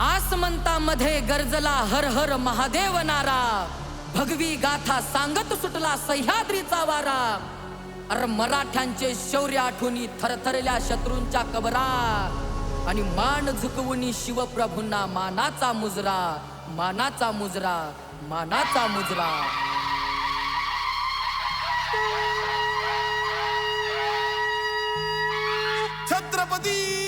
आसमंतामध्ये गरजला हर हर महादेव नारा. भगवी गाथा सांगत सुटला सह्याद्रीचा वारा. अर मराठ्यांचे शौर्य आठवणी थरथरल्या शत्रूंच्या कबरा. आणि मान झुकवून शिवप्रभूंना मानाचा मुजरा मानाचा मुजरा मानाचा मुजरा. छत्रपती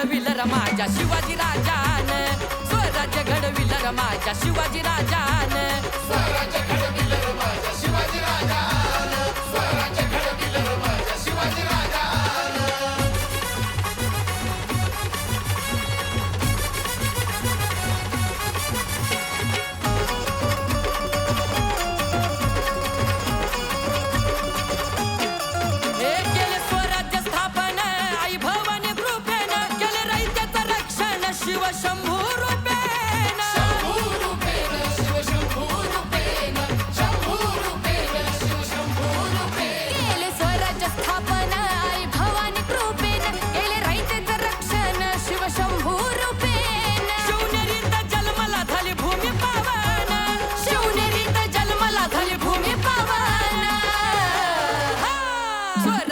घडविल माझ्या शिवाजी राजान. स्वराज्य घडविल माझ्या शिवाजी राजान.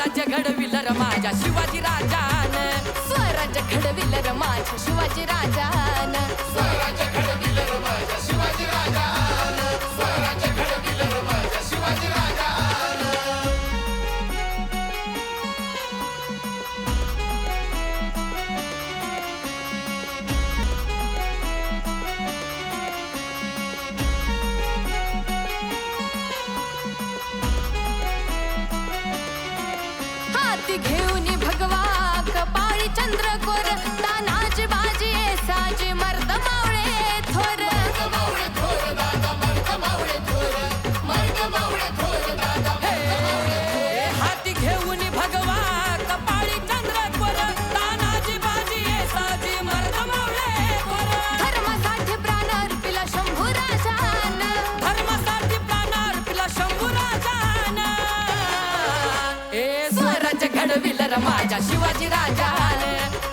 स्वराज्य घडविल र माझ्या शिवाजी राजान. स्वराज्य घडविल र माझ्या शिवाजी राजान. हाती घेऊन भगवा कपाळी चंद्रकोर. घडविल र माझ्या शिवाजी राजान.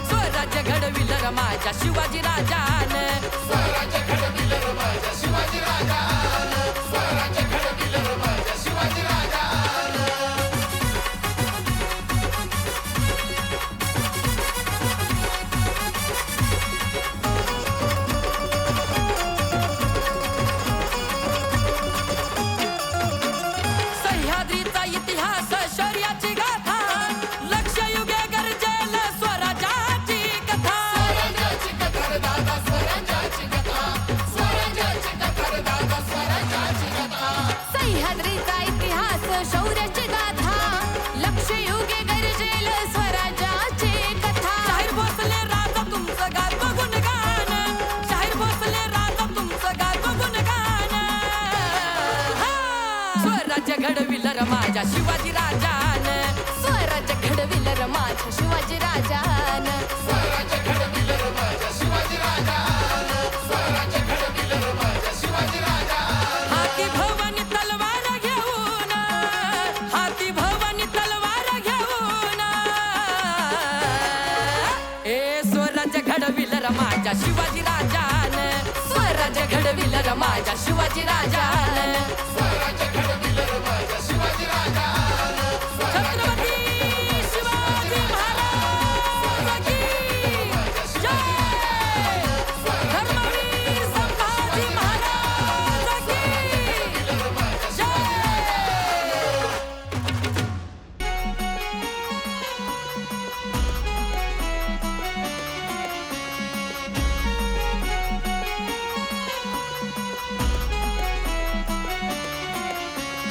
स्वराज्य घडविल र माझ्या शिवाजी राजान. स्वराज्य घडविल सह्याद्रीचा माझ्या शिवाजी राजान. घडविल र माझ्या शिवाजी राजान. स्वराज्य घडविल र माझ्या शिवाजी राजान. हाती भवानी तलवार घेऊन हाती भवानी तलवार घेऊन. ए स्वराज्य घडविल र माझ्या शिवाजी राजान. स्वराज्य घडविल र माझ्या शिवाजी राजान.